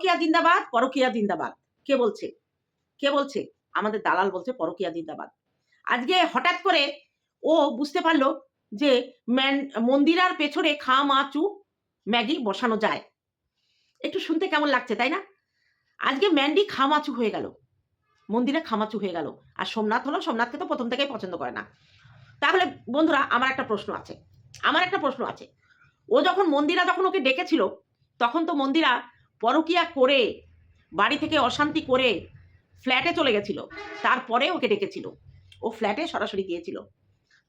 পরকিয়া জিন্দাবাদ পরকিয়া জিন্দাবাদ। কে বলছে? কে বলছে? আমাদের দালাল বলছে পরকিয়া জিন্দাবাদ। আজকে হঠাৎ করে ও বুঝতে পারল যে ম্যান, মন্দিরার পেছনে খা মাচু ম্যাগি বসানো যায়। একটু শুনতে কেমন লাগছে, তাই না? আজকে ম্যান্ডি খামাচু হয়ে গেল। মন্দিরে খামাচু হয়ে গেল। আর সোমনাথ হলো, সোমনাথকে তো প্রথম থেকেই পছন্দ করে না। তাহলে বন্ধুরা, আমার একটা প্রশ্ন আছে। আমার একটা প্রশ্ন আছে। ও যখন মন্দিরা যখন ওকে ডেকেছিল, তখন তো মন্দিরা পরকিয়া করে, বাড়ি থেকে অশান্তি করে ফ্ল্যাটে চলে গেছিল। তারপরে ওকে ডেকেছিল। ও ফ্ল্যাটে সরাসরি গিয়েছিল।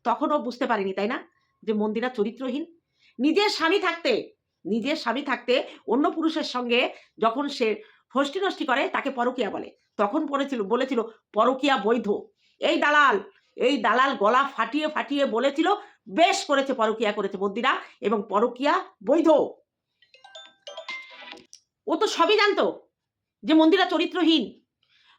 তখন ও বুঝতে পারেনি, তাই না? যে মন্দিরা চরিত্রহীন। নিজের স্বামী থাকতে, নিজের স্বামী থাকতে অন্য পুরুষের সঙ্গে যখন সে ফষ্টি নষ্টি করে, তাকে পরকিয়া বলে। তখন পড়েছিল, বলেছিল, পরকিয়া বৈধ। এই দালাল এই দালাল গলা ফাটিয়ে ফাটিয়ে বলেছিল, বেশ করেছে, পরকিয়া করেছে মন্দিরা, এবং পরকিয়া বৈধ। ও তো সবই জানতো যে মন্দিরা চরিত্রহীন।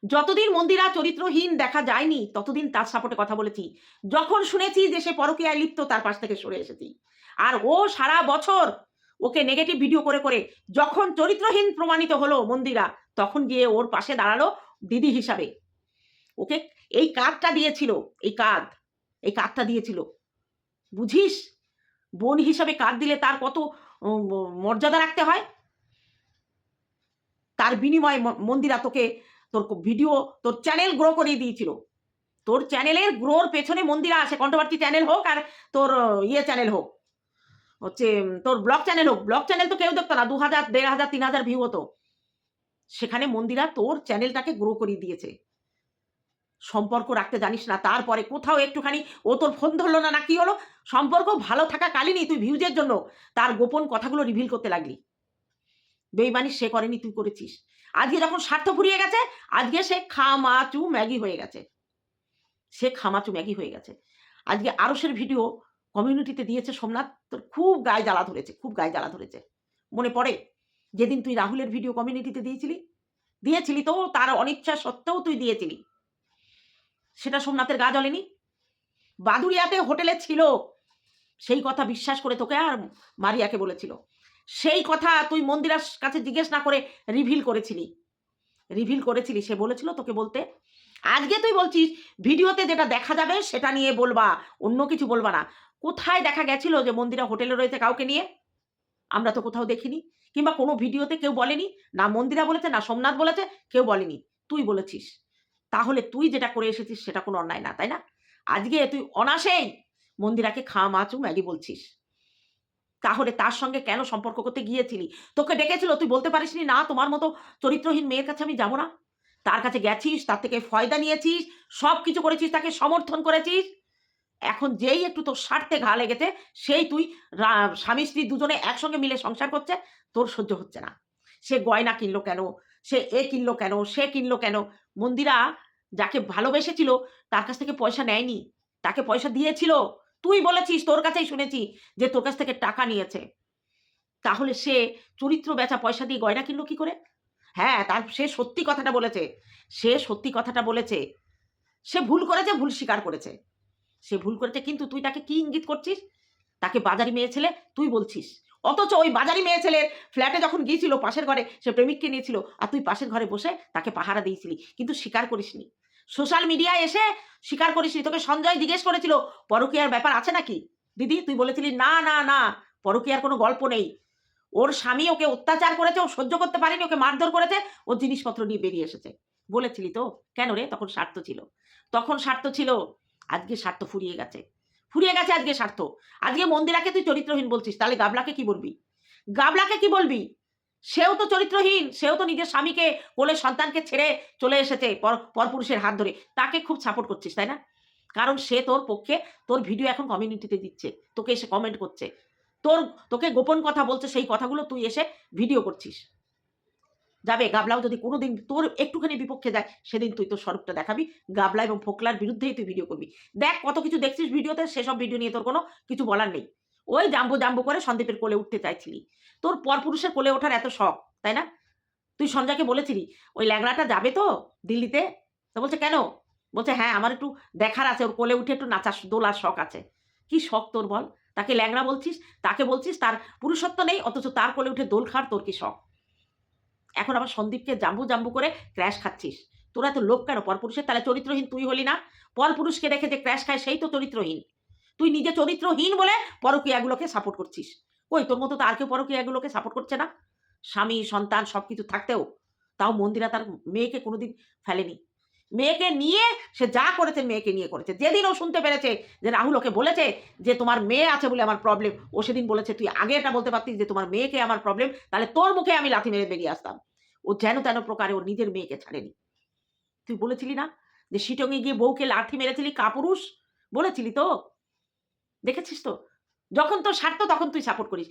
যতদিন মন্দিরা চরিত্রহীন দেখা যায়নি, ততদিন তার সাপোর্টে কথা বলেছি। যখন শুনেছি যে সে পরকীয়ায় লিপ্ত, তার পাশ থেকে সরে এসেছি। আর ও সারা বছর ওকে নেগেটিভ ভিডিও করে করে যখন চরিত্রহীন প্রমাণিত হলো মন্দিরা, তখন গিয়ে ওর পাশে দাঁড়াল দিদি হিসাবে। ওকে এই কার্ডটা দিয়েছিল, এই কার্ড এই কার্ডটা দিয়েছিল। বুঝিস? বোন হিসাবে কার্ড দিলে তার কত মর্যাদা রাখতে হয়? তার বিনিময়ে মন্দিরা তোকে, তোর ভিডিও তোর চ্যানেল গ্রো করিয়ে দিয়েছিল। তোর চ্যানেলের গ্রোর পেছনে মন্দিরা আছে কন্ট্রোভার্সি চ্যানেল হোক আর তোর ইয়ে চ্যানেল হোক। হচ্ছে তোর ব্লগ চ্যানেল হোক। ব্লগ চ্যানেল তো কেউ দেখতো না, দু হাজার, দেড় হাজার, তিন হাজার ভিউ হতো। সেখানে মন্দিরা তোর চ্যানেলটাকে গ্রো করিয়ে দিয়েছে। সম্পর্ক রাখতে জানিস না, তারপরে কোথাও একটুখানি, ও তোর ফোন ধরলো না না কি হলো? সম্পর্ক ভালো থাকা কালীনই তুই ভিউজের জন্য তার গোপন কথাগুলো রিভিল করতে লাগলি। বেইমানি সে করেনি, তুই করেছিস। আজকে যখন স্বার্থ ফুরিয়ে গেছে, আজকে সে খামাচু ম্যাগি হয়ে গেছে। সে খামাচু ম্যাগি হয়ে গেছে। আজকে আরসের ভিডিও কমিউনিটিতে দিয়েছে সোমনাথ, তোর খুব গায়ে জ্বালা ধরেছে, খুব গায়ে জ্বালা ধরেছে। মনে পড়ে? যেদিন তুই রাহুলের ভিডিও কমিউনিটিতে দিয়েছিলি? দিয়েছিলি তো, তার অনিচ্ছা সত্ত্বেও তুই দিয়েছিলি। সেটা সোমনাথের গা জ্বলেনি? বাদুরিয়াতে হোটেলে ছিল। সেই কথা বিশ্বাস করে তোকে আর মারিয়াকে বলেছিল। সেই কথা তুই মন্দিরার কাছে জিজ্ঞেস না করে রিভিল করেছিলি। রিভিল করেছিলি, সে বলেছিল তোকে বলতে, আজকে তুই বলছিস ভিডিওতে যেটা দেখা যাবে সেটা নিয়ে বলবা, অন্য কিছু বলবা না। কোথায় দেখা গেছিল যে মন্দিরা হোটেলে রয়েছে কাউকে নিয়ে? আমরা তো কোথাও দেখিনি। কিংবা কোনো ভিডিওতে কেউ বলেনি? না মন্দিরা বলেছে, না সোমনাথ বলেছে, কেউ বলেনি। তুই বলেছিস। তাহলে তুই যেটা করে এসেছিস সেটা কোনো অন্যায় না, তাই না? আজকে তুই অনাসেই মন্দিরাকে খা মাচু ম্যাগি বলছিস। তাহলে তার সঙ্গে কেন সম্পর্ক করতে গিয়েছিলি? তোকে ডেকেছিল, তুই বলতে পারিসনি, না, তোমার মতো চরিত্রহীন মেয়ের কাছে আমি যাব না। তার কাছে গেছিস, তার থেকে ফয়দা নিয়েছিস সব কিছু করেছিস, তাকে সমর্থন করেছিস। এখন যেই একটু তোর স্বার্থে ঘা লেগেছে, সেই তুই স্বামী, স্ত্রী দুজনে একসঙ্গে মিলে সংসার করছে, তোর সহ্য হচ্ছে না। সে গয়না কিনলো কেন? সে এ কিনলো কেন? সে কিনলো কেন? মন্দিরা যাকে ভালোবেসেছিল, তার কাছ থেকে পয়সা নেয়নি। তাকে পয়সা দিয়েছিল তুই বলেছিস, তোর কাছেই শুনেছি যে তোর কাছ থেকে টাকা নিয়েছে। তাহলে সে চরিত্র বেচা পয়সা দিয়ে গয়না কিনলো কি করে? হ্যাঁ তার সে সত্যি কথাটা বলেছে। সে সত্যি কথাটা বলেছে। সে ভুল করেছে, ভুল স্বীকার করেছে। সে ভুল করেছে, কিন্তু তুই তাকে কি ইঙ্গিত করছিস? তাকে বাজারি মেয়ে ছেলে, তুই বলছিস। অথচ ওই বাজারি মেয়ে ছেলের ফ্ল্যাটে যখন গিয়েছিল পাশের ঘরে, সে প্রেমিককে নিয়েছিল, আর তুই পাশের ঘরে বসে তাকে পাহারা দিয়েছিলি, কিন্তু স্বীকার করিসনি। সোশ্যাল মিডিয়ায় এসে স্বীকার করিসনি তোকে সঞ্জয় জিজ্ঞেস করেছিল, পরকীয়ার ব্যাপার আছে নাকি? দিদি, তুই বলেছিলি, না না না, পরকীয়ার কোনো গল্প নেই। ওর স্বামী ওকে অত্যাচার করেছে, ও সহ্য করতে পারেনি, ওকে মারধর করেছে, ও জিনিসপত্র নিয়ে বেরিয়ে এসেছে। বলেছিলি তো? কেন রে? তখন স্বার্থ ছিল। তখন স্বার্থ ছিল, আজকে স্বার্থ ফুরিয়ে গেছে। ফুরিয়ে গেছে আজকে স্বার্থ। আজকে মন্দিরাকে তুই চরিত্রহীন বলছিস, তাহলে গাবলাকে কি বলবি? গাবলাকে কি বলবি? সেও তো চরিত্রহীন, সেও তো নিজের স্বামীকে কোলে সন্তানকে ছেড়ে চলে এসেছে পর, পরপুরুষের হাত ধরে। তাকে খুব সাপোর্ট করছিস, তাই না? কারণ সে তোর পক্ষে, তোর ভিডিও এখন কমিউনিটিতে দিচ্ছে। তোকে এসে কমেন্ট করছে। তোর, তোকে গোপন কথা বলছে, সেই কথাগুলো তুই এসে ভিডিও করছিস। যাবে, গাবলাও যদি কোনোদিন তোর একটুখানি বিপক্ষে যায়, সেদিন তুই তোর স্বরূপটা দেখাবি। গাবলা এবং ফোকলার বিরুদ্ধেই তুই ভিডিও করবি। দেখ, কত কিছু দেখছিস ভিডিওতে সেসব ভিডিও নিয়ে তোর কোনো কিছু বলার নেই। ওই জাম্বো জাম্বো করে সন্দীপের কোলে উঠতে চাইছিলি। তোর পরপুরুষের কোলে ওঠার এত শখ, তাই না? তুই সঞ্জয়কে বলেছিলি, ওই ল্যাংড়াটা যাবে তো দিল্লিতে? তো বলছে, কেন? বলছে হ্যাঁ আমার একটু দেখার আছে, ওর কোলে উঠে একটু নাচার, দোলার শখ আছে। কি শখ তোর বল? তাকে ল্যাংড়া বলছিস, তাকে বলছিস, তার পুরুষত্ব নেই, অথচ তার কোলে উঠে দোল খার তোর কি শখ? এখন আবার সন্দীপকে জাম্বু জাম্বু করে ক্র্যাশ খাচ্ছিস। তোরা তো লোক কেন? পরপুরুষের তাহলে চরিত্রহীন তুই হলি না। পরপুরুষকে দেখে যে ক্র্যাশ খায়, সেই তো চরিত্রহীন। তুই নিজে চরিত্রহীন বলে পরকীয়াগুলোকে সাপোর্ট করছিস। ওই তোর মতো তো আর কেউ পরকীয়াগুলোকে সাপোর্ট করছে না? স্বামী, সন্তান সব কিছু থাকতেও। তাও মন্দিরা তার মেয়েকে কোনোদিন ফেলেনি। মেয়েকে নিয়ে সে যা করেছে, মেয়েকে নিয়ে করেছে। যেদিন ও শুনতে পেরেছে যে রাহুল ওকে বলেছে যে তোমার মেয়ে আছে বলে আমার প্রবলেম ও সেদিন বলেছে, তুই আগে এটা বলতে পারতিস যে তোমার মেয়েকে আমার প্রবলেম তাহলে তোর মুখে আমি লাথি মেরে বেরিয়ে আসতাম। ও যেন তেন প্রকারে ওর নিজের মেয়েকে ছাড়েনি। তুই বলেছিলি না যে শিটঙ্গে গিয়ে বউকে লাঠি মেরেছিলি কাপুরুষ? বলেছিলি তো? দেখেছিস তো? যখন তোর স্বার্থ, তখন তুই সাপোর্ট করিস।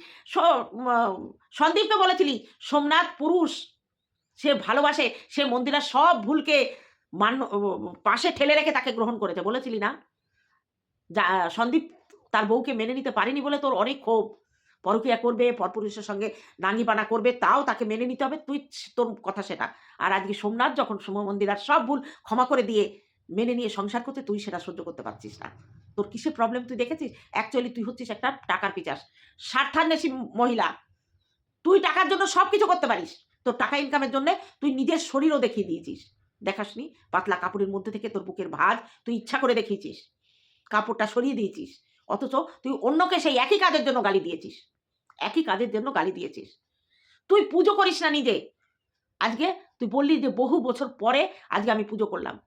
সন্দীপকে বলেছিলি, সোমনাথ পুরুষ, সে ভালোবাসে, সে মন্দিরা সব ভুলকে মান পাশে ঠেলে রেখে তাকে গ্রহণ করেছে। বলেছিলি না? যা, সন্দীপ তার বউকে মেনে নিতে পারেনি বলে তোর অনেক ক্ষোভ। পরকিয়া করবে, পরপুরুষের সঙ্গে নাঙ্গিপানা করবে, তাও তাকে মেনে নিতে হবে। তুই তোর কথা সেটা। আর আজকে সোমনাথ যখন সোম মন্দিরার সব ভুল ক্ষমা করে দিয়ে মেনে নিয়ে সংসার করতে তুই সেটা সহ্য করতে পারছিস না। তোর কিসের প্রবলেম তুই দেখেছিস? অ্যাকচুয়ালি তুই হচ্ছিস একটা টাকার পিচাস। স্বার্থান্বেষী মহিলা। তুই টাকার জন্য সব কিছু করতে পারিস। তোর টাকা ইনকামের জন্য তুই নিজের শরীরও দেখিয়ে দিয়েছিস। দেখাসনি? পাতলা কাপড়ের মধ্যে থেকে তোর বুকের ভাঁজ তুই ইচ্ছা করে দেখিয়েছিস। কাপড়টা সরিয়ে দিয়েছিস। অথচ তুই অন্যকে সেই একই কাজের জন্য গালি দিয়েছিস। একই কাজের জন্য গালি দিয়েছিস। তুই পুজো করিস না নিজে। আজকে তুই বললি যে বহু বছর পরে আজকে আমি পুজো করলাম।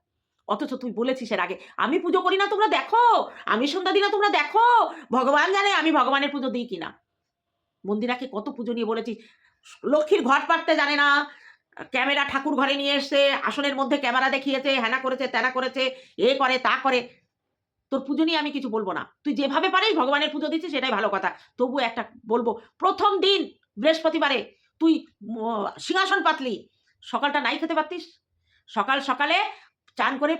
অথচ তুই বলেছিস এর আগে, আমি পুজো করি না, তোমরা দেখো। আমি সন্ধ্যা দিনা তোমরা দেখো। ভগবান জানে আমি ভগবানের পুজো দিই কিনা। মন্দিরাকে কত পুজো নিয়ে বলেছি, লক্ষ্মীর ঘট পাড়তে জানে না। ক্যামেরা ঠাকুর ঘরে নিয়ে এসছে, আসনের মধ্যে ক্যামেরা দেখিয়েছে হ্যানা করেছে, তেনা করেছে, এ করে, তা করে। তোর পুজো নিয়ে আমি কিছু বলব না। তুই যেভাবে পারিস ভগবানের পুজো দিচ্ছিস সেটাই ভালো কথা। তবু একটা বলব, প্রথম দিন, বৃহস্পতিবারে, তুই সিংহাসন পাতলি। সকালটা নাই খেতে পারতিস? সকাল সকালে চান করে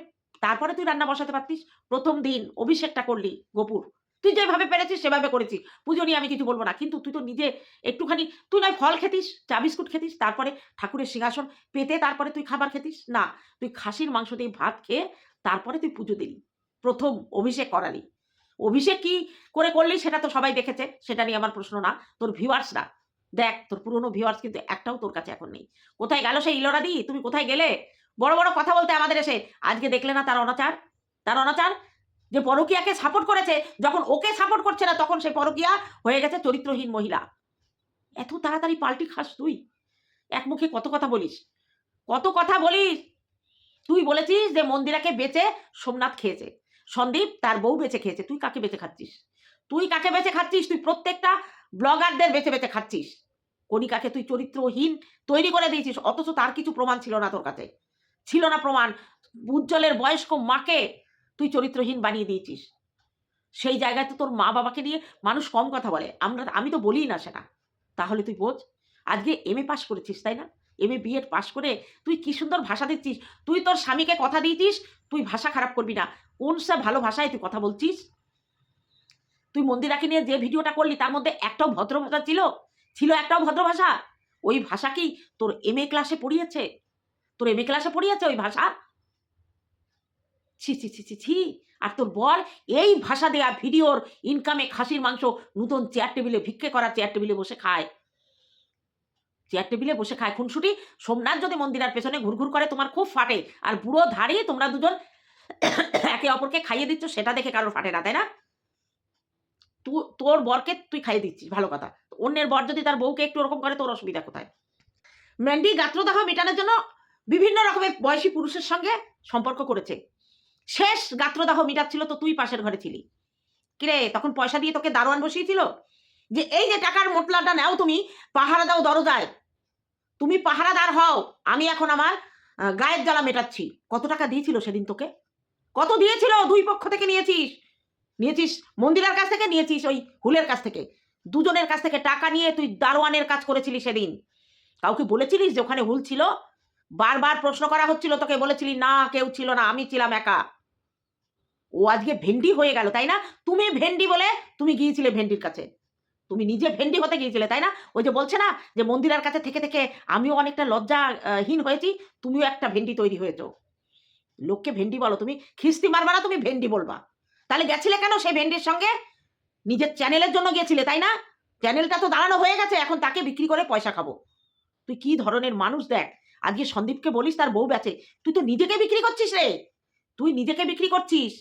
তারপরে তুই রান্না বসাতে পারতিস। প্রথম দিন অভিষেকটা করলি গোপুর। তুই যেভাবে পেরেছিস সেভাবে করেছিস। পুজো নিয়ে আমি কিছু বলব না। কিন্তু তুই তো নিজে একটুখানি, তুই নয় ফল খেতিস, চা বিস্কুট খেতিস, তারপরে ঠাকুরের সিংহাসন পেতে তারপরে তুই খাবার খেতিস? না, তুই খাসির মাংস দিয়ে ভাত খেয়ে তারপরে তুই পুজো দিলি। প্রথম অভিষেক করালি। অভিষেক কি করে করলি সেটা তো সবাই দেখেছে। সেটা নিয়ে আমার প্রশ্ন না, তোর ভিউয়ার্সরা দেখ, তোর পুরনো ভিউয়ার্স কিন্তু একটাও তোর কাছে এখন নেই। কোথায় গেল সেই ইলোরা দি তুমি কোথায় গেলে? বড় বড় কথা বলতে আমাদের এসে, আজকে দেখলে না তার অনাচার? তার অনাচার? যে পরকিয়াকে সাপোর্ট করেছে, যখন ওকে সাপোর্ট করছে না, তখন সে পরকিয়া হয়ে গেছে চরিত্রহীন মহিলা। এত তাড়াতাড়ি পাল্টি খাস তুই। এক মুখে কত কথা বলিস? কত কথা বলিস? তুই বলেছিস যে মন্দিরাকে বেচে সোমনাথ খেয়েছে। সন্দীপ তার বউ বেঁচে খেয়েছে। তুই কাকে বেঁচে খাচ্ছিস? তুই কাকে বেঁচে খাচ্ছিস? তুই প্রত্যেকটা ব্লগারদের বেঁচে বেঁচে খাচ্ছিস। কণিকাকে তুই চরিত্রহীন তৈরি করে দিয়েছিস, অথচ তার কিছু প্রমাণ ছিল না তোর কাছে। ছিল না প্রমাণ। উজ্জ্বলের বয়স্ক মাকে তুই চরিত্রহীন বানিয়ে দিয়েছিস। সেই জায়গায় তো তোর মা বাবাকে নিয়ে মানুষ কম কথা বলে। আমরা, আমি তো বলি না সেটা। তাহলে তুই বোঝ, আজকে এম এ পাস করেছিস, তাই না? এম এ বিএড পাস করে তুই কি সুন্দর ভাষা দিচ্ছিস? তুই তোর স্বামীকে কথা দিয়েছিস, তুই ভাষা খারাপ করবি না। কোন সে ভালো ভাষায় তুই কথা বলছিস? তুই মন্দিরাকে নিয়ে যে ভিডিওটা করলি, তার মধ্যে একটাও ভদ্র ভাষা ছিল? ছিল একটাও ভদ্র ভাষা? ওই ভাষা কি তোর এম এ ক্লাসে পড়িয়েছে? তোর এম এ ক্লাসে পড়িয়েছে ওই ভাষা? ছি ছি ছি ছি ছি। আর তোর বর এই ভাষা দেয়া ভিডিওর ইনকামে খাসির মাংস নতুন চেয়ার টেবিলে ভিক্ষে করা চেয়ার টেবিলে বসে খায়। চেয়ার টেবিলে বসে খায় খুনসুটি। সোমনাথ যদি মন্দিরার পেছনে ঘুরঘুর করে, তোমার খুব ফাটে। আর বুড়ো ধাড়ি তোমরা দুজন একে অপরকে খাইয়ে দিচ্ছ, সেটা দেখে কারোর ফাটে না, তাই না? তোর বরকে তুই খাইয়ে দিচ্ছিস, ভালো কথা। অন্যের বর যদি তার বউকে একটু ওরকম করে, তোর অসুবিধা কোথায়? ম্যান্ডি গাত্রদাহ মেটানোর জন্য বিভিন্ন রকমের বয়সী পুরুষের সঙ্গে সম্পর্ক করেছে। শেষ গাত্রদাহ মেটাচ্ছিল তো তুই পাশের ঘরে ছিলি। কিরে, তখন পয়সা দিয়ে তোকে দারোয়ান বসিয়েছিল? যে এই যে টাকার মোটলাটা নাও তুমি, পাহারা দাও দরজায়। তুমি পাহারাদার হও, আমি এখন আমার গায়ের জ্বালা মেটাচ্ছি। কত টাকা দিয়েছিল সেদিন তোকে? কত দিয়েছিল? দুই পক্ষ থেকে নিয়েছিস। নিয়েছিস মন্দিরের কাছ থেকে, নিয়েছিস ওই হুলের কাছ থেকে। দুজনের কাছ থেকে টাকা নিয়ে তুই দারোয়ানের কাজ করেছিলি সেদিন। কাউকে বলেছিলিস যে ওখানে হুল ছিল? বারবার প্রশ্ন করা হচ্ছিল, তোকে বলেছিলি, না, কেউ ছিল না, আমি ছিলাম একা। ও আজকে ভেন্ডি হয়ে গেল, তাই না? তুমি ভেন্ডি বলে তুমি গিয়েছিলে ভেন্ডির কাছে। তুমি নিজে ভেন্ডি হতে গিয়েছিলে, তাই না? ওই যে বলছে না যে মন্দিরের কাছে থেকে থেকে আমিও অনেকটা লজ্জাহীন হয়েছি, তুমিও একটা ভেন্ডি তৈরি হয়েছো। লোককে ভেন্ডি বলো তুমি, খিস্তি মারবা না তুমি ভেন্ডি বলবা। তাহলে গেছিলে কেন সেই ভেন্ডির সঙ্গে? নিজের চ্যানেলের জন্য গিয়েছিলে, তাই না? চ্যানেলটা তো দাঁড়ানো হয়ে গেছে, এখন তাকে বিক্রি করে পয়সা খাব। তুই কি ধরনের মানুষ দেখ? আজকে সন্দীপকে বলিস তার বউ বেচে। তুই তো নিজেকে বিক্রি করছিস রে। তুই নিজেকে বিক্রি করছিস।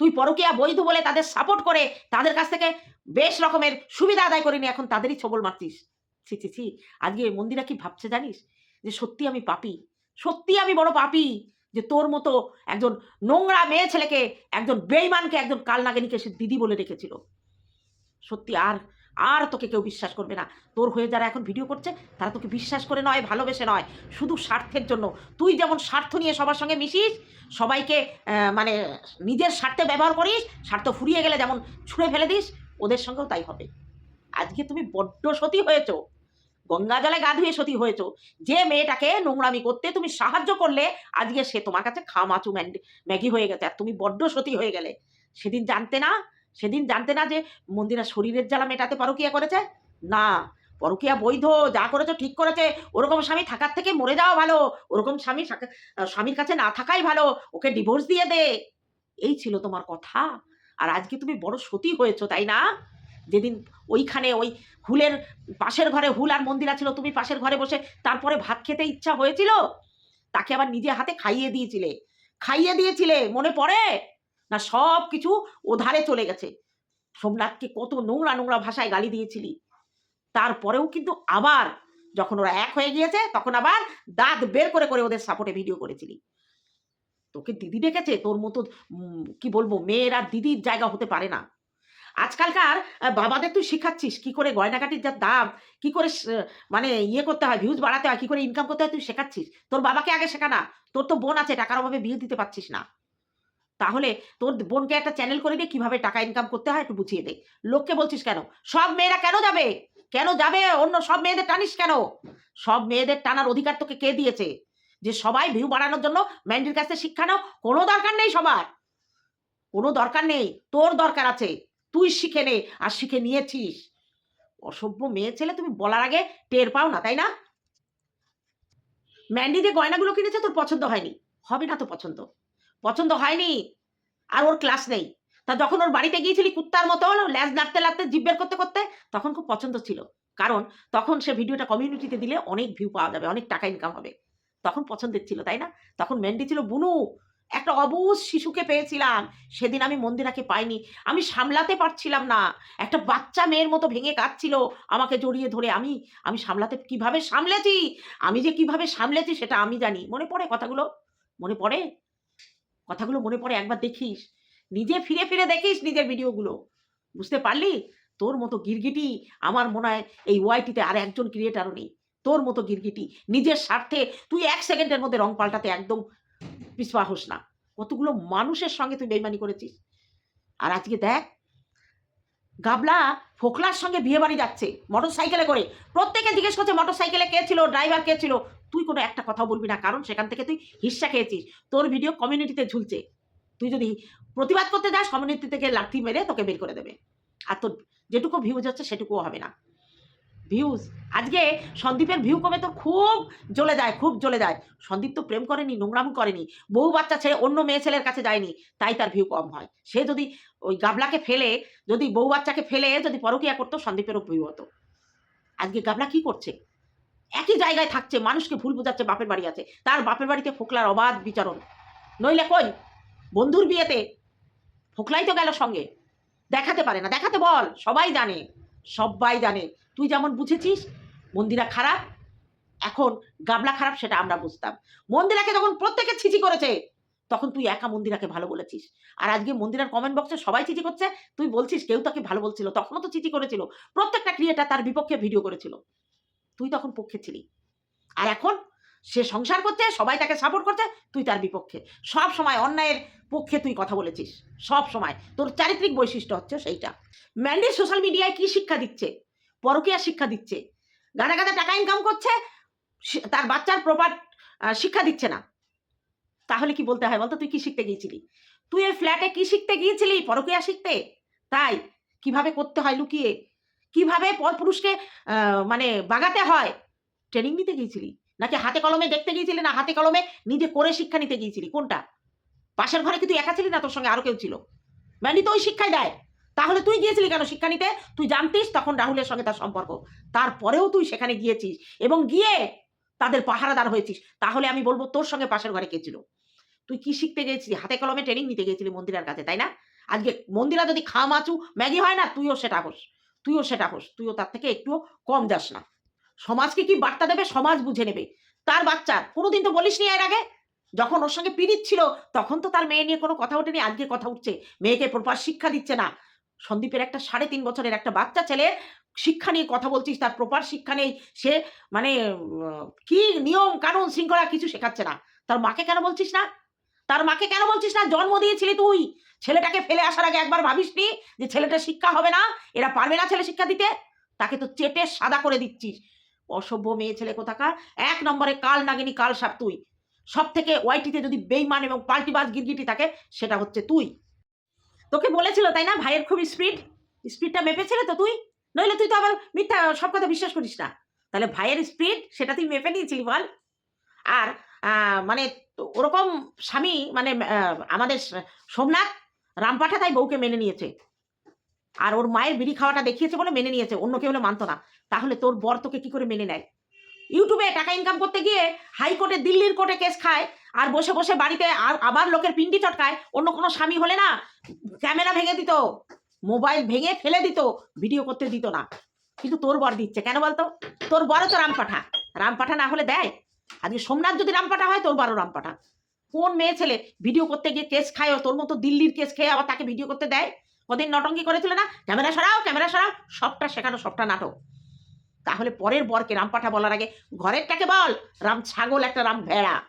তুই পরকিয়া বৈধ বলে তাদের সাপোর্ট করে তাদের কাছ থেকে বেশ রকমের সুবিধা আদায় করে নিয়ে এখন তাদেরই ছবল মারছিস। ছি ছি ছি, আজকে মন্দিরা কি ভাবছে জানিস? যে সত্যি আমি পাপি। সত্যি আমি বড় পাপি যে তোর মতো একজন নোংরা মেয়ে ছেলেকে, একজন বেইমানকে, একজন কালনাগিনীকে সে দিদি বলে রেখেছিল সত্যি আর আর তোকে কেউ বিশ্বাস করবে না। তোর হয়ে যারা এখন ভিডিও করছে, তারা তোকে বিশ্বাস করে নয়, ভালোবেসে নয়। শুধু স্বার্থের জন্য। তুই যেমন স্বার্থ নিয়ে সবার সঙ্গে মিশিস, সবাইকে মানে নিজের স্বার্থে ব্যবহার করিস, স্বার্থ ফুরিয়ে গেলে যেমন ছুঁড়ে ফেলে দিস, ওদের সঙ্গেও তাই হবে। আজকে তুমি বড্ড সতী হয়েছো। গঙ্গা জলে গা ধুয়ে সতী হয়েছো। যে মেয়েটাকে নোংরামি করতে তুমি সাহায্য করলে, আজকে সে তোমার কাছে খামাচু ম্যাগি হয়ে গেছে, আর তুমি বড্ড সতী হয়ে গেলে। সেদিন জানতে না সেদিন জানতে না যে মন্দিরা শরীরের জ্বালা মেটাতে পরকিয়া করেছে? না, পরকিয়া বৈধ, যা করেছ ঠিক করেছে। ওরকম স্বামী থাকার থেকে মরে যাওয়া ভালো। ওরকম স্বামী স্বামীর কাছে না থাকাই ভালো। ওকে ডিভোর্স দিয়ে দে। এই ছিল তোমার কথা। আর আজকে তুমি বড় সতী হয়েছো, তাই না? যেদিন ওইখানে ওই হুলের পাশের ঘরে, হুল আর মন্দিরা ছিল তুমি পাশের ঘরে বসে তারপরে ভাত খেতে ইচ্ছা হয়েছিল? তাকে আবার নিজে হাতে খাইয়ে দিয়েছিলে। খাইয়ে দিয়েছিলে, মনে পড়ে? না সব কিছু ওধারে চলে গেছে। সোমনাথকে কত নোংরা নোংরা ভাষায় গালি দিয়েছিলি। তারপরেও কিন্তু আবার যখন ওরা এক হয়ে গিয়েছে, তখন আবার দাঁত বের করে করে ওদের সাপোর্টে ভিডিও করেছিলি। তোকে দিদি ডেকেছে, তোর মতো কি বলব, মেয়ের আর দিদির জায়গা হতে পারে না। আজকালকার বাবাদের তুই শেখাচ্ছিস, কি করে গয়নাকাটির যা দাম, কি করে মানে ইয়ে করতে হয় ভিউজ বাড়াতে হয়, কি করে ইনকাম করতে হয় তুই শেখাচ্ছিস। তোর বাবাকে আগে শেখা না, তোর তো বোন আছে, টাকার অভাবে বিয়ে দিতে পারছিস না। তাহলে তোর বোনকে একটা চ্যানেল করে দিয়ে কীভাবে টাকা ইনকাম করতে হয় একটু বুঝিয়ে দে। লোককে বলছিস কেন? সব মেয়েরা কেন যাবে? কেন যাবে? অন্য সব মেয়েদের টানিস কেন? সব মেয়েদের টানার অধিকার তোকে কে দিয়েছে? যে সবাই ভিউ বাড়ানোর জন্য ম্যান্ডির কাছে শিক্ষা নাও, কোনো দরকার নেই সবার। কোনো দরকার নেই, তোর দরকার আছে, তুই শিখে নে, আর শিখে নিয়েছিস। অসভ্য মেয়ে ছেলে তুমি বলার আগে টের পাও না, তাই না? ম্যান্ডি যে গয়নাগুলো কিনেছে তোর পছন্দ হয়নি। হবে না তো পছন্দ। পছন্দ হয়নি। আর ওর ক্লাস নেই। তা যখন ওর বাড়িতে গিয়েছিলি কুত্তার মতো হলো ল্যাজ নাড়তে নাড়তে জিব্বের করতে করতে, তখন খুব পছন্দ ছিল। কারণ তখন সে ভিডিওটা কমিউনিটিতে দিলে অনেক ভিউ পাওয়া যাবে, অনেক টাকা ইনকাম হবে। তখন পছন্দের ছিল, তাই না? তখন মেন্ডি ছিল বুনু। একটা অবুজ শিশুকে পেয়েছিলাম। সেদিন আমি মন্দিরাকে পাইনি। আমি সামলাতে পারছিলাম না। একটা বাচ্চা মেয়ের মতো ভেঙে কাঁদছিল আমাকে জড়িয়ে ধরে। আমি আমি সামলাতে কীভাবে সামলেছি? আমি যে কীভাবে সামলেছি সেটা আমি জানি। মনে পড়ে কথাগুলো? মনে পড়ে? কথাগুলো মনে পড়ে একবার দেখিস। নিজে ফিরে ফিরে দেখিস নিজের ভিডিওগুলো। বুঝতে পারলি? তোর মতো গিরগিটি আমার মনে হয় এই ওয়াইটিতে আর একজন ক্রিয়েটারও নেই। তোর মতো গিরগিটি নিজের স্বার্থে তুই এক সেকেন্ডের মধ্যে রং পাল্টাতে একদম পিছপা হোস না। কতগুলো মানুষের সঙ্গে তুই বেইমানি করেছিস। আর আজকে দেখ, গাবলা ফোকলার সঙ্গে বিয়ে বাড়ি যাচ্ছে মোটর সাইকেলে করে। প্রত্যেকে জিজ্ঞেস করছে মোটর সাইকেলে কে ছিল? ড্রাইভার কে ছিল? তুই কোনো একটা কথা বলবি না, কারণ সেখান থেকে তুই হিস্সা খেয়েছিস। তোর ভিডিও কমিউনিটিতে ঝুলছে। তুই যদি প্রতিবাদ করতে যাস কমিউনিটি থেকে লাঠি মেরে তোকে বের করে দেবে। আর তোর যেটুকু ভিউজ হচ্ছে, সেটুকুও হবে না। ভিউজ আজকে সন্দীপের ভিউ কমে তো খুব জ্বলে যায়, খুব জ্বলে যায়। সন্দীপ তো প্রেম করেনি নোংরাম করেনি। বউ বাচ্চা ছেড়ে অন্য মেয়ে ছেলের কাছে যায়নি, তাই তার ভিউ কম হয়। সে যদি ওই গাবলাকে ফেলে, যদি বউ বাচ্চাকে ফেলে যদি পরকিয়া করতো, সন্দীপেরও ভিউ হতো। আজকে গাবলা কি করছে? একই জায়গায় থাকছে, মানুষকে ভুল বোঝাচ্ছে, বাপের বাড়ি আছে। তার বাপের বাড়িতে ফোকলার অবাধ বিচরণ। নইলে কই? বন্ধুর বিয়েতে ফোকলাই তো গেল সঙ্গে। দেখাতে পারে না। দেখাতে বল, সবাই জানে সবাই জানে। তুই যেমন বুঝেছিস, মন্দিরা খারাপ, এখন গাবলা খারাপ সেটা আমরা বুঝতাম। মন্দিরাকে যখন প্রত্যেকে ছিচি করেছে, তখন তুই একা মন্দিরাকে ভালো বলেছিস। আর আজকে মন্দিরার কমেন্ট বক্সে সবাই চিঠি করছে, তুই বলছিস কেউ তাকে ভালো বলছিল, তখনও তো চিঠি করেছিল। প্রত্যেকটা ক্রিয়েটার তার বিপক্ষে ভিডিও করেছিল। তুই তখন পক্ষে ছিলি। আর এখন সে সংসার করছে সবাই তাকে সাপোর্ট করছে তুই তার বিপক্ষে। সব সময় অন্যায়ের পক্ষে তুই কথা বলেছিস। সব সময়। তোর চারিত্রিক বৈশিষ্ট্য হচ্ছে সেইটা। ম্যান্ডি সোশ্যাল মিডিয়ায় কি শিক্ষা দিচ্ছে? পরকীয়া শিক্ষা দিচ্ছে। গাদা গাদা টাকা ইনকাম করছে তার বাচ্চার প্রপার শিক্ষা দিচ্ছে না। তাহলে কি বলতে হয় বলতো? তুই কি শিখতে গিয়েছিলি? তুই ওই ফ্ল্যাটে কি শিখতে গিয়েছিলি? পরকীয়া শিখতে? তাই? কীভাবে করতে হয় লুকিয়ে? কীভাবে পরপুরুষকে মানে বাগাতে হয়? ট্রেনিং নিতে গিয়েছিলি? নাকি হাতে কলমে দেখতে গিয়েছিলি? না হাতে কলমে নিজে করে শিক্ষা নিতে গিয়েছিলি? কোনটা? পাশের ঘরে কি তুই একা ছিলি না তোর সঙ্গে? আরও কেউ ছিল। ম্যান্ডি তো ওই শিক্ষাই দেয়। তাহলে তুই গিয়েছিলি কেন শিক্ষা নিতে? তুই জানতিস তখন রাহুলের সঙ্গে তার সম্পর্ক। তারপরেও তুই সেখানে গিয়েছিস এবং গিয়ে তাদের পাহারাদার হয়েছিস। তাহলে আমি বলব তোর সঙ্গে পাশের ঘরে কে ছিল? তুই কি শিখতে গিয়েছিলি? হাতে কলমে ট্রেনিং নিতে গিয়েছিলি মন্দিরার কাছে, তাই না? আজকে মন্দিরা যদি খা মাচু ম্যাগি হয় না, তুইও সেটা হোস। তুইও সেটা হোস, তুইও তার থেকে একটুও কম যাস না। সমাজকে কি বার্তা দেবে? সমাজ বুঝে নেবে। তার বাচ্চার কোনোদিন তো বলিসনি এর আগে? যখন ওর সঙ্গে পিরিত ছিল, তখন তো তার মেয়ে নিয়ে কোনো কথা ওঠেনি, আজকে কথা উঠছে। মেয়েকে প্রপার শিক্ষা দিচ্ছে না। সন্দীপের একটা সাড়ে তিন বছরের একটা বাচ্চা ছেলে, শিক্ষা নিয়ে কথা বলছিস, তার প্রপার শিক্ষা নেই। সে মানে কি নিয়ম, কানুন, শৃঙ্খলা কিছু শেখাচ্ছে না। তার মাকে কেন বলছিস না? তার মাকে কেন বলছিস না? জন্ম দিয়েছিলি তুই। ছেলেটাকে ফেলে আসার আগে একবার ভাবিসনি যে ছেলেটার শিক্ষা হবে না? এরা পারবে না ছেলে শিক্ষা দিতে? তাকে তো চেটে সাদা করে দিচ্ছিস। অসভ্য মেয়ে ছেলে কোথাকার? এক নম্বরে কাল নাগিনী, কাল সাপ তুই। সব থেকে ওয়াইটিতে যদি বেইমান এবং পাল্টিবাজ গিরগিটি থাকে, সেটা হচ্ছে তুই। তোকে বলেছিল, তাই না? ভাইয়ের খুব স্পিড স্পিডটা মেপেছিলে তো তুই? নইলে তুই তো আবার মিথ্যা সব কথা বিশ্বাস করিস না। তাহলে ভাইয়ের স্পিড সেটা তুই মেপে নিয়েছিলি বল। আর মানে তো ওরকম স্বামী মানে আমাদের সোমনাথ রামপাঠা তাই বউকে মেনে নিয়েছে। আর ওর মায়ের বিড়ি খাওয়াটা দেখিয়েছে বলে মেনে নিয়েছে, অন্য কেউ হলে মানতো না। তাহলে তোর বর তোকে কি করে মেনে নেয়? ইউটিউবে টাকা ইনকাম করতে গিয়ে হাইকোর্টে দিল্লির কোর্টে কেস খায় আর বসে বসে বাড়িতে আর আবার লোকের পিন্ডি চটকায়, অন্য কোনো স্বামী হলে না ক্যামেরা ভেঙে দিত, মোবাইল ভেঙে ফেলে দিত, ভিডিও করতে দিত না। কিন্তু তোর বর দিচ্ছে, কেন বলতো? তোর বড় তো রামপাঠা। রামপাঠা না হলে দেয়? আজকে সোমনাথ যদি রামপাঠা হয়, তোর বারো রামপাঠা কোন মেয়ে ছেলে ভিডিও করতে গিয়ে কেস খায় তোর মতো দিল্লির কেস খেয়ে আবার তাকে ভিডিও করতে দেয়? কদিন নটঙ্কি করেছিল না? ক্যামেরা সরাও ক্যামেরা সরাও। সবটা শেখানো, সবটা নাটক। তাহলে পরের বরকে রামপাঠা বলার আগে ঘরের ঘরেরটাকে বল, রাম ছাগল একটা রাম ভেড়া।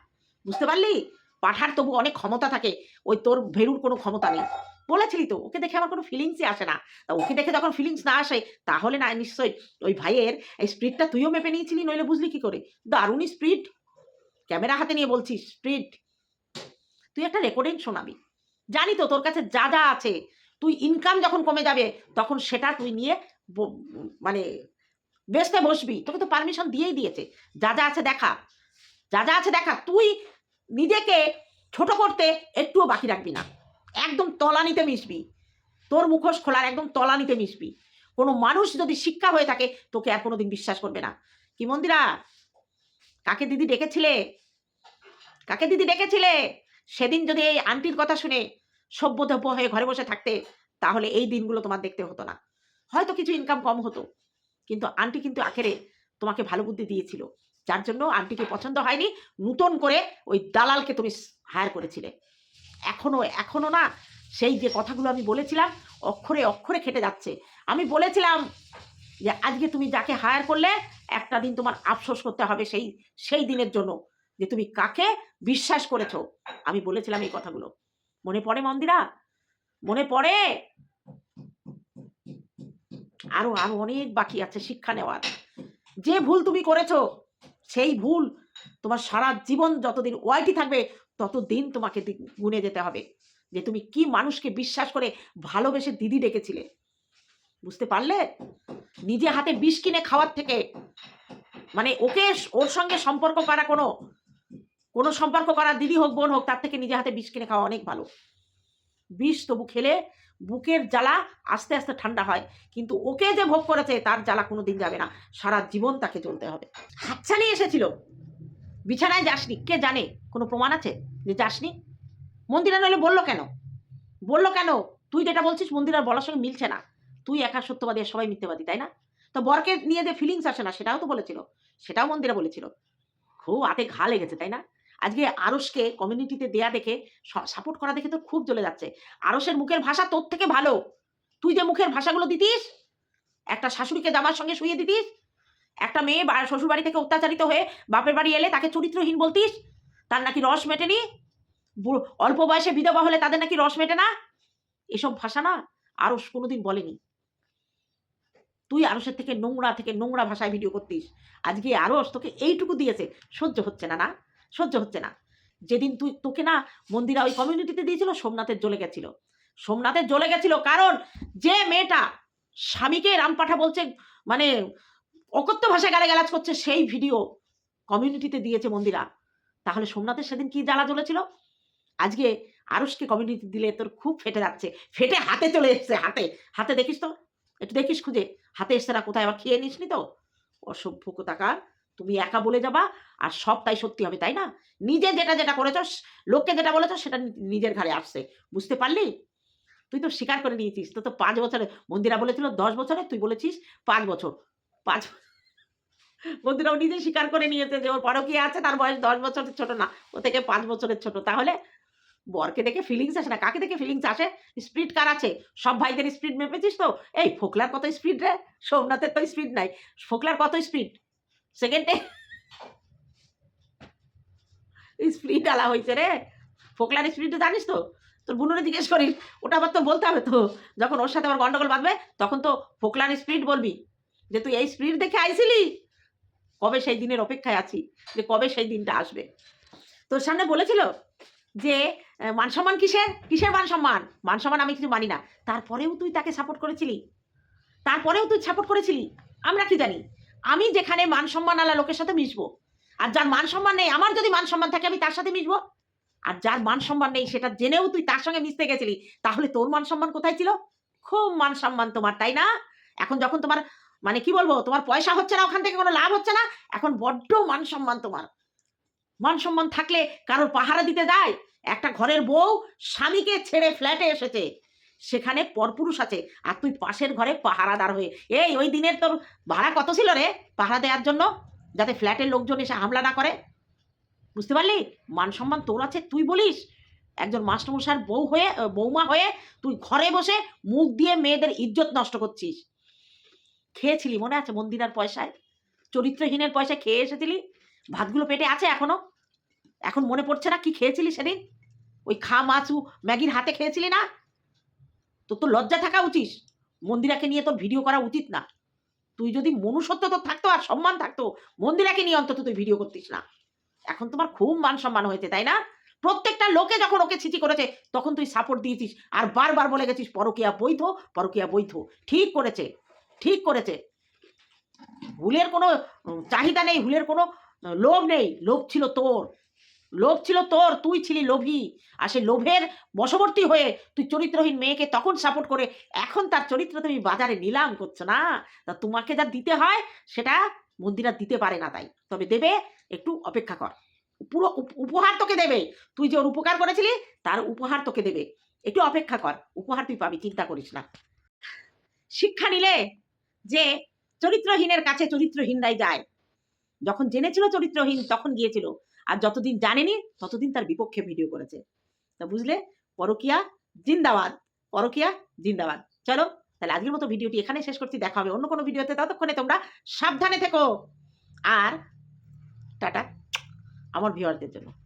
বুঝতে পারলি? পাঠার তবু অনেক ক্ষমতা থাকে। ওই তোর ভেরুর কোনো ক্ষমতা নেই। বলেছিলি তো, ওকে দেখে আমার কোনো ফিলিংসই আসে না। তা ওকে দেখে যখন ফিলিংস না আসে, তাহলে না, নিশ্চয়ই ওই ভাইয়ের এই স্পিডটা তুইও মেপে নিয়েছিলি, নইলে বুঝলি কি করে? দারুণ স্পিড ক্যামেরা হাতে নিয়ে বলছিস স্পিড তুই একটা রেকর্ডিং শোনাবি। জানি তো তোর কাছে যা যা আছে। তুই ইনকাম যখন কমে যাবে, তখন সেটা তুই নিয়ে মানে বেসতে বসবি। তোকে তো পারমিশন দিয়েই দিয়েছে। যা যা আছে দেখা। যা যা আছে দেখা। তুই নিজেকে ছোট করতে একটুও বাকি রাখবি না। একদম তলানিতে মিশবি। তোর মুখোশ খোলার একদম তলানিতে মিশবি। কোনো মানুষ যদি শিক্ষা হয়ে থাকে, তোকে আর কোনোদিন বিশ্বাস করবে না। কি মন্দিরা? কাকে দিদি ডেকেছিলে? কাকে দিদি ডেকেছিলে? সেদিন যদি এই আন্টির কথা শুনে সভ্যধব্য হয়ে ঘরে বসে থাকতে, তাহলে এই দিনগুলো তোমার দেখতে হতো না। হয়তো কিছু ইনকাম কম হতো, কিন্তু আন্টি কিন্তু আখেরে তোমাকে ভালো বুদ্ধি দিয়েছিল। যার জন্য আন্টিকে পছন্দ হয়নি, নূতন করে ওই দালালকে তুমি হায়ার করেছিলে। এখনও এখনও না সেই যে কথাগুলো আমি বলেছিলাম, অক্ষরে অক্ষরে খেটে যাচ্ছে। আমি বলেছিলাম যে আজকে তুমি যাকে হায়ার করলে, একটা দিন তোমার আফসোস করতে হবে সেই সেই দিনের জন্য যে তুমি কাকে বিশ্বাস করেছ। আমি বলেছিলাম এই কথাগুলো। মনে পড়ে মন্দিরা? মনে পড়ে? আরও আরও অনেক বাকি আছে শিক্ষা নেওয়ার। যে ভুল তুমি করেছ, সেই ভুল তোমার সারা জীবন যতদিন ওয়াইটি থাকবে ততদিন তোমাকে গুনে যেতে হবে। যে তুমি কি মানুষকে বিশ্বাস করে ভালোবেসে দিদি ডেকেছিলে। বুঝতে পারলে? নিজে হাতে বিষ কিনে খাওয়ার থেকে। মানে ওকে ওর সঙ্গে সম্পর্ক করা কোনো কোনো সম্পর্ক করা দিদি হোক, বোন হোক, তার থেকে নিজে হাতে বিষ কিনে খাওয়া অনেক ভালো। বিষ তবু খেলে বুকের জ্বালা আস্তে আস্তে ঠান্ডা হয়। কিন্তু ওকে যে ভোগ করেছে, তার জ্বালা কোনো দিন যাবে না। সারা জীবন তাকে চলতে হবে। হাতছানি এসেছিল। বিছানায় যাসনি, কে জানে? কোনো প্রমাণ আছে যে যাসনি? মন্দিরা নইলে বলল কেন? বলল কেন? তুই যেটা বলছিস মন্দিরার বলার সঙ্গে মিলছে না। তুই একা সত্যবাদী আর সবাই মিথ্যেবাদী, তাই না? তো বরকে নিয়ে যে ফিলিংস আসে না, সেটাও তো বলেছিল। সেটাও মন্দিরা বলেছিল। খুব হাতে ঘা লেগেছে, তাই না? আজকে আরসকে কমিউনিটিতে দেয়া দেখে সাপোর্ট করা দেখে তো খুব জ্বলে যাচ্ছে। আরসের মুখের ভাষা তোর থেকে ভালো। তুই যে মুখের ভাষাগুলো দিতিস, একটা শাশুড়িকে জামার সঙ্গে শুয়ে দিতিস একটা মেয়ে শ্বশুর বাড়ি থেকে অত্যাচারিত হয়ে বাপের বাড়ি এলে তাকে চরিত্রহীন বলতিস? তার নাকি রস মেটেনি অল্প বয়সে বিধবা হলে তাদের নাকি রস মেটে না? এসব ভাষা না আরস কোনোদিন বলেনি। তুই আরসের থেকে নোংরা থেকে নোংরা ভাষায় ভিডিও করতিস। আজকে আরস তোকে এইটুকু দিয়েছে। সহ্য হচ্ছে না না, সহ্য হচ্ছে না। যেদিন তুই, তোকে না মন্দিরা ওই কমিউনিটিতে দিয়েছিল, সোমনাথের জ্বলে গেছিল। সোমনাথের জ্বলে গেছিল কারণ যে মেয়েটা স্বামীকে রামপাঠা বলছে মানে অকথ্য ভাষায় গালাগালাজ করছে সেই ভিডিও কমিউনিটিতে দিয়েছে মন্দিরা। তাহলে সোমনাথের সেদিন কি জ্বালা জ্বলেছিল? আজকে আরুষকে কমিউনিটি দিলে তোর খুব ফেটে যাচ্ছে। ফেটে হাতে চলে এসছে, হাতে। হাতে দেখিস তো? একটু দেখিস খুঁজে। হাতে এসছে না কোথায়? আবার খেয়ে নিসনি তো? অসভ্য কোথাকার। তুমি একা বলে যাবা, আর সব তাই সত্যি হবে, তাই না? নিজে যেটা যেটা করেছ লোককে যেটা বলেছ সেটা নি- নিজের ঘাড়ে আসছে। বুঝতে পারলি? তুই তো স্বীকার করে নিয়েছিস। তো তো পাঁচ বছরে মন্দিরা বলেছিল দশ বছরে, তুই বলেছিস পাঁচ বছর। পাঁচ মন্দিরাও নিজে স্বীকার করে নিয়েছে যে ওর পরকীয়া আছে, তার বয়স দশ বছরের ছোট না, ও থেকে পাঁচ বছরের ছোট। তাহলে বরকে দেখে ফিলিংস আসে না, কাকে দেখে ফিলিংস আসে? স্পিড কার আছে? সব ভাইদের স্পিড মেপেছিস তো? এই ফোকলার কত স্পিড রে? সোমনাথের তো স্পিড নাই। ফোকলার কত স্পিড সেকেন্ডে স্পিড আলা হয়েছে রে। ফোকলার স্পিড জানিস তো? তোর বুনুরে জিজ্ঞেস করিস, ওটা আবার তো বলতে হবে তো? যখন ওর সাথে আবার গন্ডগোল বাঁধবে, তখন তো ফোকলার স্পিড বলবি। যে তুই এই স্পিড দেখে আইছিলি? কবে সেই দিনের অপেক্ষায় আছি? যে কবে সেই দিনটা আসবে? তোর সামনে বলেছিল যে মান সম্মান কিসের? কিসের মান সম্মান? মান সম্মান আমি কিছু মানি না। তারপরেও তুই তাকে সাপোর্ট করেছিলি? তারপরেও তুই সাপোর্ট করেছিলি? আমরা কি জানি? আমি যেখানে মান সম্মান আলা লোকের সাথে মিশবো, আর যার মান সম্মান নেই, আমার যদি মান সম্মান থাকে আমি তার সাথে মিশবো, আর যার মান সম্মান নেই সেটা জেনেও তুই তার সঙ্গে মিশতে গেছিলি, তাহলে তোর মান সম্মান কোথায় ছিল? খুব মান সম্মান তোমার, তাই না? এখন যখন তোমার মানে কি বলব, তোমার পয়সা হচ্ছে না, ওখান থেকে কোনো লাভ হচ্ছে না। এখন বড্ড মান সম্মান তোমার। মান সম্মান থাকলে কারোর পাহারা দিতে যায়। একটা ঘরের বউ স্বামীকে ছেড়ে ফ্ল্যাটে এসেছে। সেখানে পরপুরুষ আছে। আর তুই পাশের ঘরে পাহারাদার হয়ে। এই, ওই দিনের তোর ভাড়া কত ছিল রে পাহারা দেওয়ার জন্য? যাতে ফ্ল্যাটের লোকজন এসে হামলা না করে। বুঝতে পারলি? মান সম্মান তোর আছে, তুই বলিস? একজন মাস্টারমশার বউ হয়ে বৌমা হয়ে তুই ঘরে বসে মুখ দিয়ে মেয়েদের ইজ্জত নষ্ট করছিস। খেয়েছিলি, মনে আছে মন্দিরার পয়সায়? চরিত্রহীনের পয়সায় খেয়ে এসেছিলি? ভাতগুলো পেটে আছে এখনও? এখন মনে পড়ছে না কি খেয়েছিলি সেদিন? ওই খা মাছু ম্যাগির হাতে খেয়েছিলি না? তোর তো লজ্জা থাকা উচিত। মন্দিরাকে নিয়ে তোর ভিডিও করা উচিত না। তুই যদি মনুষ্যত্ব তোর থাকতো আর সম্মান থাকতো, মন্দিরাকে নিয়ে অন্তত তুই ভিডিও করতিস না। এখন তোমার খুব মান সম্মান হয়েছে, তাই না? প্রত্যেকটা লোকে যখন ওকে ছিচি করেছে, তখন তুই সাপোর্ট দিয়েছিস। আর বারবার বলে গেছিস, পরকিয়া বৈধ পরকিয়া বৈধ। ঠিক করেছে। ঠিক করেছে। হুলের কোনো চাহিদা নেই হুলের কোনো লোভ নেই। লোভ ছিল তোর। লোভ ছিল তোর, তুই ছিলি লোভী। আর সেই লোভের বশবর্তী হয়ে তুই চরিত্রহীন মেয়েকে তখন সাপোর্ট করে এখন তার চরিত্র তুমি বাজারে নিলাম করছ না? তা তোমাকে যা দিতে হয়, সেটা মন্দিরা দিতে পারে না তাই। তবে দেবে, একটু অপেক্ষা কর। পুরো উপ- উপহার তোকে দেবে। তুই যে ওর উপকার করেছিলি, তার উপহার তোকে দেবে। একটু অপেক্ষা কর। উপহার তুই পাবি, চিন্তা করিস না। শিক্ষা নিলে যে চরিত্রহীনের কাছে চরিত্রহীনরাই যায়। যখন জেনেছিল চরিত্রহীন, তখন গিয়েছিল। আর যতদিন জানেনি, ততদিন তার বিপক্ষে ভিডিও করেছে। তা বুঝলে? পরকিয়া, জিন্দাবাদ। পরকিয়া, জিন্দাবাদ। চলো, তাহলে আজকের মতো ভিডিওটি এখানে শেষ করছি। দেখা হবে অন্য কোনো ভিডিওতে। ততক্ষণে তোমরা সাবধানে থেকো। আর টাটা, আমার ভিউয়ারদের জন্য।